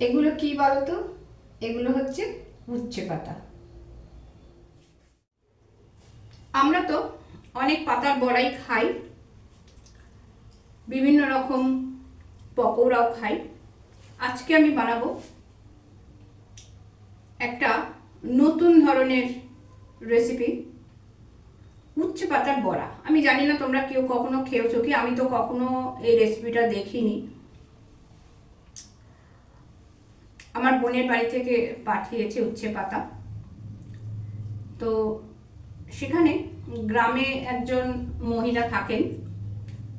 এগুলো কি বলতো? এগুলো হচ্ছে উচ্ছে পাতা। আমরা তো অনেক পাতার বড়াই খাই। বিভিন্ন রকম পকোড়াও খাই। আজকে আমি বানাবো একটা নতুন ধরনের রেসিপি উচ্ছে পাতার বড়া। আমি জানি না তোমরা কেউ কখনো খেয়েছো কি? আমি তো কখনো এই রেসিপিটা দেখিনি। আমার বোনের বাড়ি থেকে পাঠিয়েছে উচ্ছে পাতা। তো সেখানে গ্রামে একজন মহিলা থাকেন,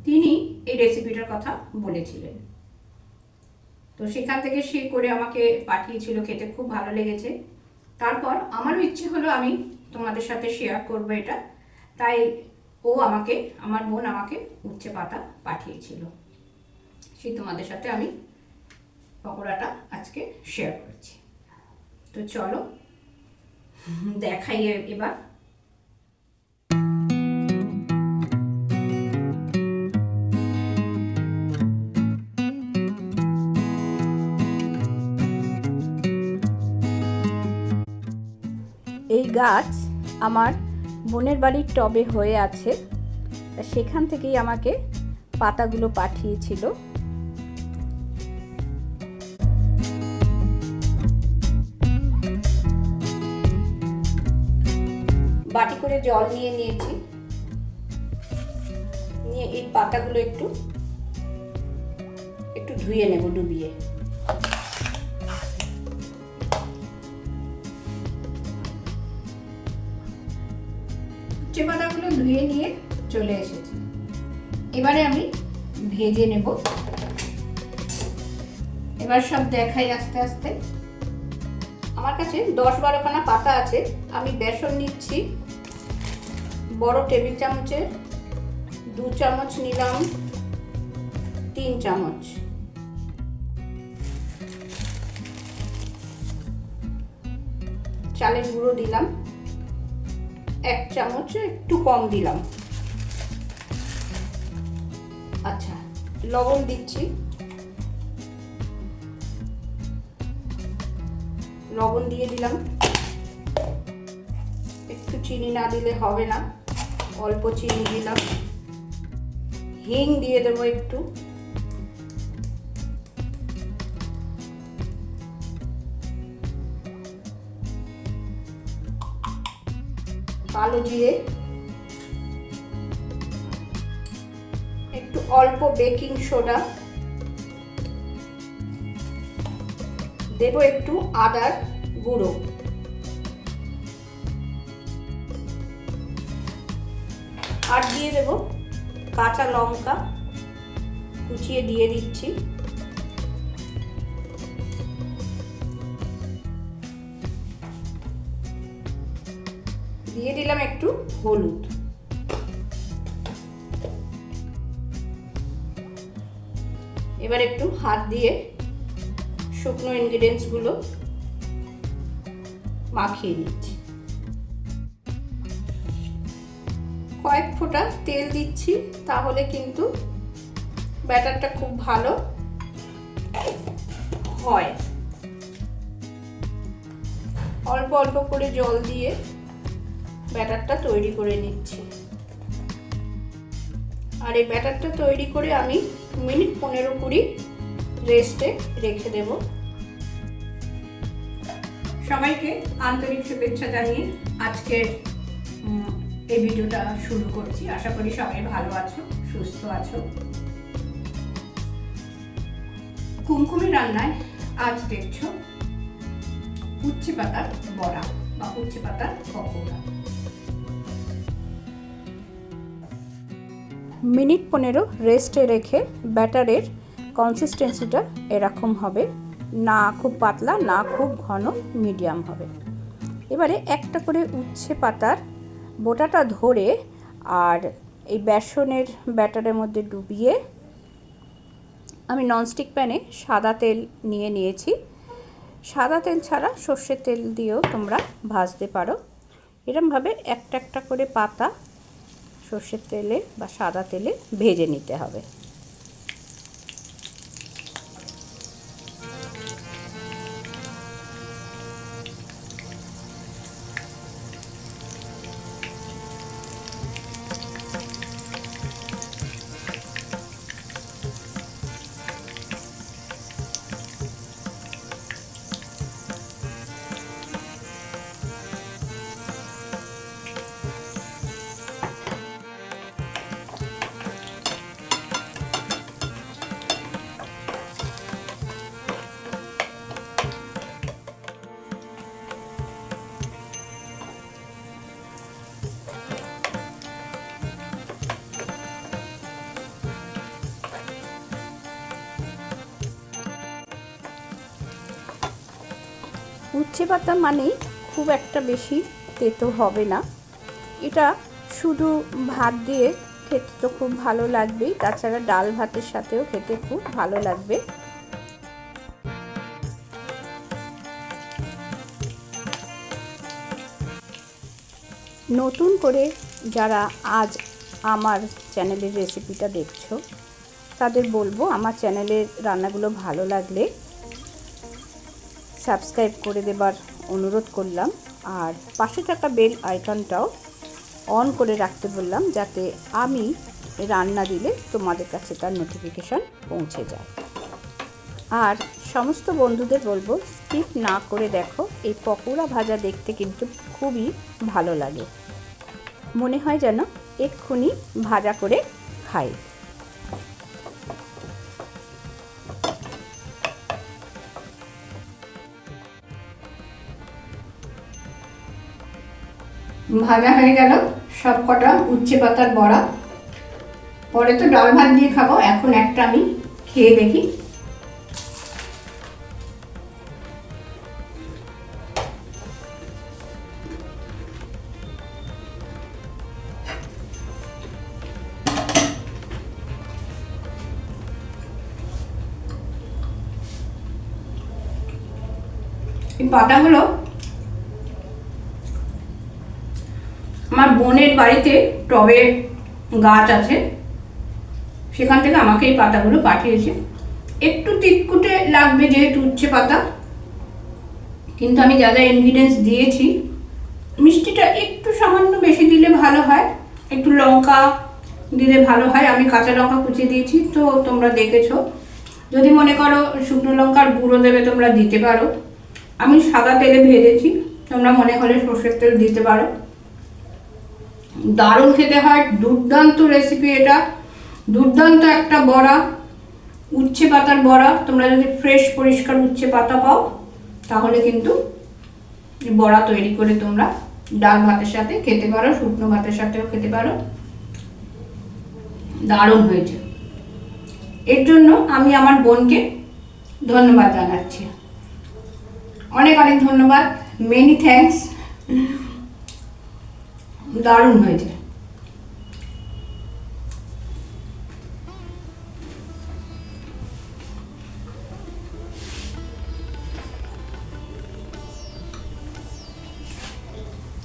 তিনি এই রেসিপিটার কথা বলেছিলেন। তো সেখান থেকে সে করে আমাকে পাঠিয়েছিল, খেতে খুব ভালো লেগেছে। তারপর আমারও ইচ্ছে হলো আমি তোমাদের সাথে শেয়ার করব এটা। তাই ও আমাকে, আমার বোন আমাকে উচ্ছে পাতা পাঠিয়েছিল। সে তোমাদের সাথে আমি পকোড়াটা আজকে শেয়ার করছি। তো চলো, দেখাই এবার। এই গাছ আমার বোনের বাড়ির টবে হয়ে আছে। সেখান থেকেই আমাকে পাতাগুলো পাঠিয়েছিল। বাটি করে জল নিয়ে নিয়েছি। নিয়ে এই পাতাগুলো একটু একটু ধুয়ে নেব ডুবিয়ে। উচ্ছে পাতাগুলো ধুয়ে নিয়ে চলে এসেছি। এবারে আমি ভেজে নেব। এবার সব দেখাই আস্তে আস্তে। আমার কাছে দশ বারোখানা পাতা আছে, আমি বেসন নিচ্ছি। বড় টেবিল চামচের দু চামচ নিলাম, তিন চামচ। চালের গুঁড়ো দিলাম, এক চামচ একটু কম দিলাম। আচ্ছা লবণ দিচ্ছি। লবণ দিয়ে দিলাম। একটু চিনি না দিলে হবে না। অল্প চিনি দিলাম। হিং দিয়ে দেবো একটু। কালো জিরে। একটু অল্প বেকিং সোডা। দেব একটু আদার গুঁড়ো। আর দিয়ে দেব কাঁচা লঙ্কা, কুচিয়ে দিয়ে দিচ্ছি। দিয়ে দিলাম একটু হলুদ। এবার একটু হাত দিয়ে শুকনো ইনগ্রিডিয়েন্টসগুলো মাখিয়ে নিচ্ছি। ফোঁটা তেল দিচ্ছি, তাহলে কিন্তু ব্যাটারটা খুব ভালো হয়। অল্প অল্প করে জল দিয়ে ব্যাটারটা তৈরি করে নিচ্ছি। আর এই ব্যাটারটা তৈরি করে আমি মিনিট পনেরো কুড়ি রেস্টে রেখে দেব। সবাইকে আন্তরিক শুভেচ্ছা জানিয়ে আজকের এই ভিডিওটা শুরু করছি। আশা করি সবাই ভালো আছো, সুস্থ আছো। কুমকুমি রান্নায় আজ দেখছ উচ্ছে পাতার বড়া বা উচ্ছে পাতার পকোড়া। মিনিট পনেরো রেস্টে রেখে ব্যাটারের কনসিস্টেন্সিটা এরকম হবে। না খুব পাতলা, না খুব ঘন, মিডিয়াম হবে। এবারে একটা করে উচ্ছে পাতার বোটাটা ধরে আর এই বেসনের ব্যাটারের মধ্যে ডুবিয়ে আমি ননস্টিক প্যানে সাদা তেল নিয়ে নিয়েছি। সাদা তেল ছাড়া সর্ষের তেল দিয়েও তোমরা ভাজতে পারো। এরমভাবে একটা একটা করে পাতা সর্ষের তেলে বা সাদা তেলে ভেজে নিতে হবে। উচ্ছে পাতা মানেই খুব একটা বেশি তেতো হবে না। এটা শুধু ভাত দিয়ে খেতে তো খুব ভালো লাগবেই, তাছাড়া ডাল ভাতের সাথেও খেতে খুব ভালো লাগবে। নতুন করে যারা আজ আমার চ্যানেলের রেসিপিটা দেখছ, তাদের বলব আমার চ্যানেলের রান্নাগুলো ভালো লাগলে সাবস্ক্রাইব করে দেবার অনুরোধ করলাম। আর পাশে থাকা বেল আইকনটাও অন করে রাখতে বললাম যাতে আমি রান্না দিলে তোমাদের কাছে তার নোটিফিকেশান পৌঁছে যায়। আর সমস্ত বন্ধুদের বলব স্কিপ না করে দেখো, এই পকোড়া ভাজা দেখতে কিন্তু খুবই ভালো লাগে। মনে হয় যেন এক্ষুনি ভাজা করে খাই। ভাজা হয়ে গেল। সব কটা উচ্ছে পাতার বড়া। পরে তো ডাল ভাত দিয়ে খাব। এখন একটা আমি খেয়ে দেখি। এই পাতাগুলো আমার বোনের বাড়িতে টবে গাছ আছে, সেখান থেকে আমাকে এই পাতাগুলো পাঠিয়েছে। একটু তিতকুটে লাগবে যেহেতু উচ্ছে পাতা, কিন্তু আমি যা যা ইনগ্রিডিয়েন্টস দিয়েছি, মিষ্টিটা একটু সামান্য বেশি দিলে ভালো হয়, একটু লঙ্কা দিলে ভালো হয়, আমি কাঁচা লঙ্কা কুচিয়ে দিয়েছি, তো তোমরা দেখেছ। যদি মনে করো শুকনো লঙ্কার গুঁড়ো দেবে, তোমরা দিতে পারো। আমি সাদা তেলে ভেজেছি, তোমরা মনে হলে সর্ষের তেল দিতে পারো। দারুণ খেতে হয়, দুর্দান্ত রেসিপি এটা। দুর্দান্ত একটা বড়া, উচ্ছে পাতার বড়া। তোমরা যদি ফ্রেশ পরিষ্কার উচ্ছে পাতা পাও, তাহলে কিন্তু বড়া তৈরি করে তোমরা ডাল ভাতের সাথে খেতে পারো, শুকনো ভাতের সাথেও খেতে পারো। দারুণ হয়েছে। এর জন্য আমি আমার বোনকে ধন্যবাদ জানাচ্ছি। অনেক অনেক ধন্যবাদ। মেনি থ্যাঙ্কস দারুণ হয়েছে।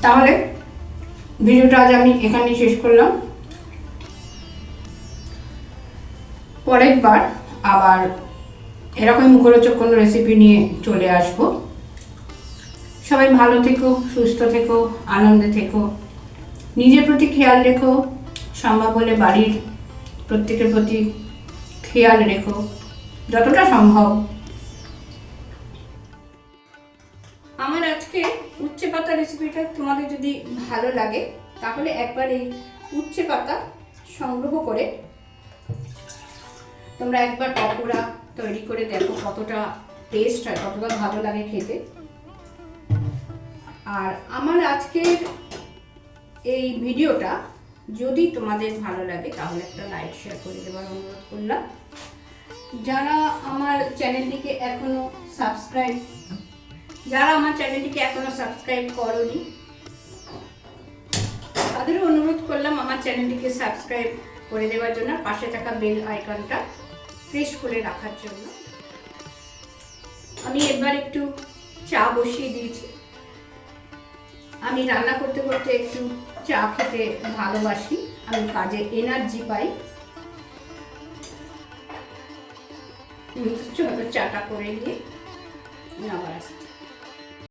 তাহলে ভিডিওটা আজ আমি এখানেই শেষ করলাম। পরের বার আবার এরকম মুখরোচক কোনো রেসিপি নিয়ে চলে আসব। সবাই ভালো থেকো, সুস্থ থেকো, আনন্দে থেকো। নিজের প্রতি খেয়াল রেখো, সম্ভব হলে বাড়ির প্রত্যেকের প্রতি খেয়াল রেখো, যতটা সম্ভব। আমার আজকে উচ্ছে পাতা রেসিপিটা তোমাদের যদি ভালো লাগে, তাহলে একবার এই উচ্ছে পাতা সংগ্রহ করে তোমরা একবার পকোড়া তৈরি করে দেখো কতটা টেস্ট হয়, কতটা ভালো লাগে খেতে। আর আমার আজকের এই ভিডিওটা যদি তোমাদের ভালো লাগে, তাহলে একটা লাইক শেয়ার করে দেওয়ার অনুরোধ করলাম। যারা আমার চ্যানেলটিকে এখনও সাবস্ক্রাইব যারা আমার চ্যানেলটিকে এখনও সাবস্ক্রাইব করনি তাদেরও অনুরোধ করলাম আমার চ্যানেলটিকে সাবস্ক্রাইব করে দেওয়ার জন্য, পাশে থাকা বেল আইকনটা প্রেস করে রাখার জন্য। আমি এবার একটু চা বসিয়ে দিয়েছি। আমি রান্না করতে করতে একটু চা খেতে ভালোবাসি আমি কাজে এনার্জি পাই। চলো চাটা করে নিয়ে আবার আসি।